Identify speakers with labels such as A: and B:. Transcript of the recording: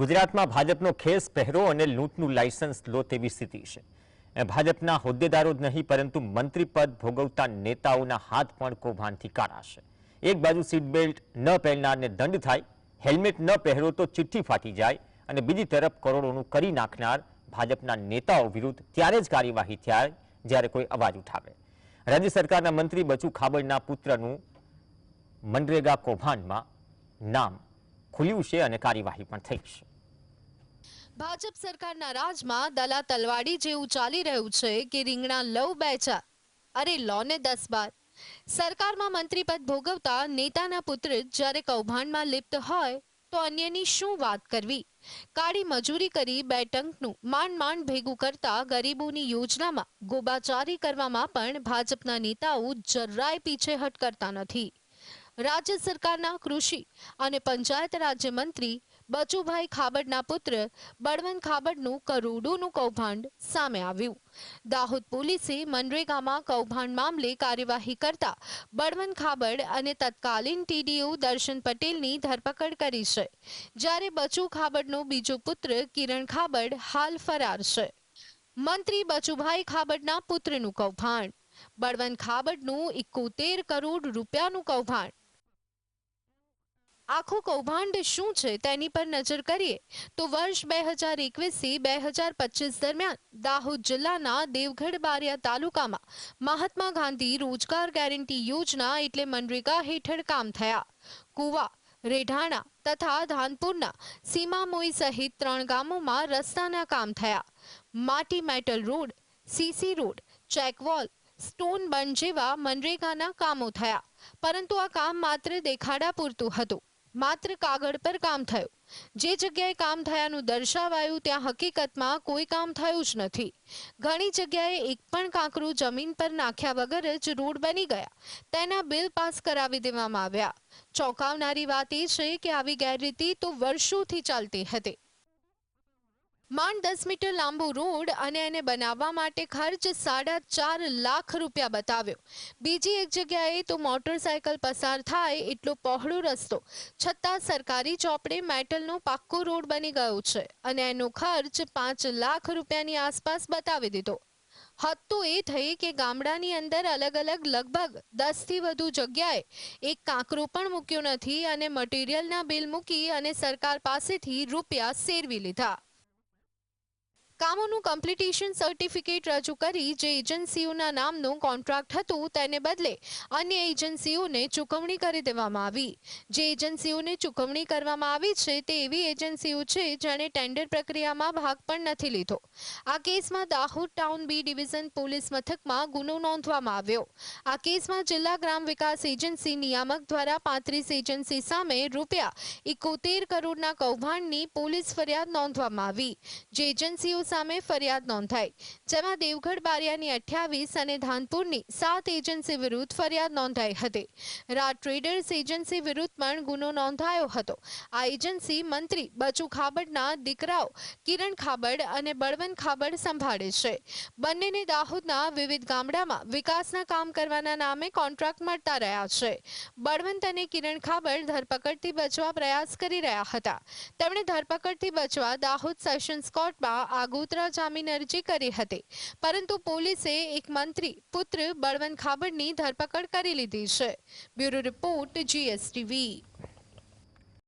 A: ગુજરાતમાં ભાજપનો ખેસ પહેરો અને લૂંટનું લાયસન્સ લો તેવી સ્થિતિ છે. ભાજપના હોદ્દેદારો જ નહીં, પરંતુ મંત્રી પદ ભોગવતા નેતાઓના હાથ પણ કૌભાંડથી કાઢાશે એક બાજુ સીટ બેલ્ટ ન પહેરનારને દંડ થાય હેલ્મેટ ન પહેરો તો ચિઠ્ઠી ફાટી જાય અને બીજી તરફ કરોડોનું કરી નાખનાર ભાજપના નેતાઓ વિરુદ્ધ ત્યારે જ કાર્યવાહી થાય જ્યારે કોઈ અવાજ ઉઠાવે. રાજ્ય સરકારના મંત્રી બચુ ખાબડના પુત્રનું મનરેગા કૌભાંડમાં નામ ખુલ્યું છે અને કાર્યવાહી પણ થઈ છે.
B: ભાજપ સરકારના રાજમાં દલા તલવાડી જેવું ચાલી રહ્યું છે કે રીંગણા લવ બેચા અરે લોને દસ બાર. સરકારમાં મંત્રી પદ ભોગવતા નેતાના પુત્ર જ્યારે કૌભાંડમાં લિપ્ત હોય તો અન્યની શું વાત કરવી? કાળી મજૂરી કરી બે ટંકનું માંડ માંડ ભેગું કરતા ગરીબોની યોજનામાં ગોબાચારી કરવામાં પણ ભાજપના નેતાઓ જરાય પીછેહટ કરતા નથી. રાજ્ય સરકારના કૃષિ અને પંચાયત રાજ્ય મંત્રી બચુભાઈ ખાબડના પુત્ર બળવંત ખાબડનું કરોડોનું કૌભાંડ સામે આવ્યું. દાહોદ પોલીસે મનરેગામાં કૌભાંડ મામલે કાર્યવાહી કરતા બળવંત ખાબડ અને તત્કાલીન ટીડીઓ દર્શન પટેલની ધરપકડ કરી છે. જ્યારે બચુ ખાબડનો બીજો પુત્ર કિરણ ખાબડ હાલ ફરાર છે. મંત્રી બચુભાઈ ખાબડના પુત્રનું કૌભાંડ. બળવંત ખાબડનું એકોતેર કરોડ રૂપિયાનું કૌભાંડ. આખું કૌભાંડ શું છે તેની પર નજર કરીએ તો વર્ષ બે હજાર એકવીસથી બે હજાર પચીસ દરમિયાન દાહોદ જિલ્લાના દેવગઢ બારિયા તાલુકામાં મહાત્મા ગાંધી રોજગાર ગેરંટી યોજના એટલે મનરેગા હેઠળ કામ થયા. કુવા, રેઢાણા તથા ધાનપુરના સીમામોઈ સહિત ત્રણ ગામોમાં રસ્તાના કામ થયા. માટી metal road, CC road, check wall, stone બંધ જેવા મનરેગાના કામો થયા. પરંતુ આ કામ માત્ર દેખાડા પૂરતું હતું. માત્ર કાગળ પર કામ થયું. જે જગ્યાએ કામ થયાનું દર્શાવાયું ત્યાં હકીકતમાં કોઈ કામ થયું જ નથી. ઘણી જગ્યાએ એક પણ કાંકરું જમીન પર નાખ્યા વગર જ રોડ બની ગયા. તેના બિલ પાસ કરાવી દેવામાં આવ્યા. ચોંકાવનારી વાત એ છે કે આવી ગેરરીતિ તો વર્ષોથી ચાલતી હતી. માંડ દસ મીટર લાંબો રોડ અને એને બનાવવા માટે ખર્ચ સાડા ચાર લાખ રૂપિયા બતાવ્યો. બીજી એક જગ્યાએ તો મોટરસાયકલ પસાર થાય એટલો પહોળો રસ્તો. છતાં સરકારી ચોપડે મેટલનો પાક્કો રોડ બની ગયો છે અને એનો ખર્ચ પાંચ લાખ રૂપિયાની આસપાસ બતાવી દીધો. હદ તો એ થઈ કે ગામડાની અંદર અલગ અલગ લગભગ દસથી વધુ જગ્યાએ એક કાંકરો પણ મૂક્યો નથી અને મટીરિયલના બિલ મૂકી અને સરકાર પાસેથી રૂપિયા સેરવી લીધા. કામોનું કમ્પ્લીટેશન સર્ટિફિકેટ રજૂ કરી જે એજન્સીઓના નામનું કોન્ટ્રાક્ટ હતું તેને બદલે અન્ય એજન્સીઓને ચૂકવણી કરી દેવામાં આવી. જે એજન્સીઓને ચૂકવણી કરવામાં આવી છે તે એવી એજન્સીઓ છે જેણે ટેન્ડર પ્રક્રિયામાં ભાગ પણ નથી લીધો. આ કેસમાં Dahod town B division police મથકમાં ગુનો નોંધવામાં આવ્યો. આ કેસમાં જિલ્લા ગ્રામ વિકાસ એજન્સી નિયામક દ્વારા પાંત્રીસ એજન્સી સામે રૂપિયા એકોતેર કરોડના કૌભાંડની પોલીસ ફરિયાદ નોંધવામાં આવી. જે એજન્સીઓ સામે ફરિયાદ નોંધાઈ. જેમાં દેવગઢ બારિયાની અઠ્યાવીસ અને ધાનપુરની સાત એજન્સી વિરુદ્ધ ફરિયાદ નોંધાઈ હતી. રા ટ્રેડર્સ એજન્સી વિરુદ્ધ પણ ગુનો નોંધાયો હતો. આ એજન્સી મંત્રી બચુ ખાબડના દીકરાઓ કિરણ ખાબડ અને બળવંત ખાબડ સંભાળે છે. બંનેને દાહોદના વિવિધ ગામડામાં વિકાસના કામ કરવાના નામે કોન્ટ્રાક્ટ મળતા રહ્યા છે. બળવંત અને કિરણ ખાબડ ધરપકડથી બચવા પ્રયાસ કરી રહ્યા હતા. તેમણે ધરપકડથી બચવા દાહોદ સેશન્સ કોર્ટમાં આગોતરા જામીન અરજી કરી હતી. પરંતુ પોલીસે એક મંત્રી, પુત્ર બળવંત ખાબડની ધરપકડ કરી લીધી છે. Bureau report GSTV.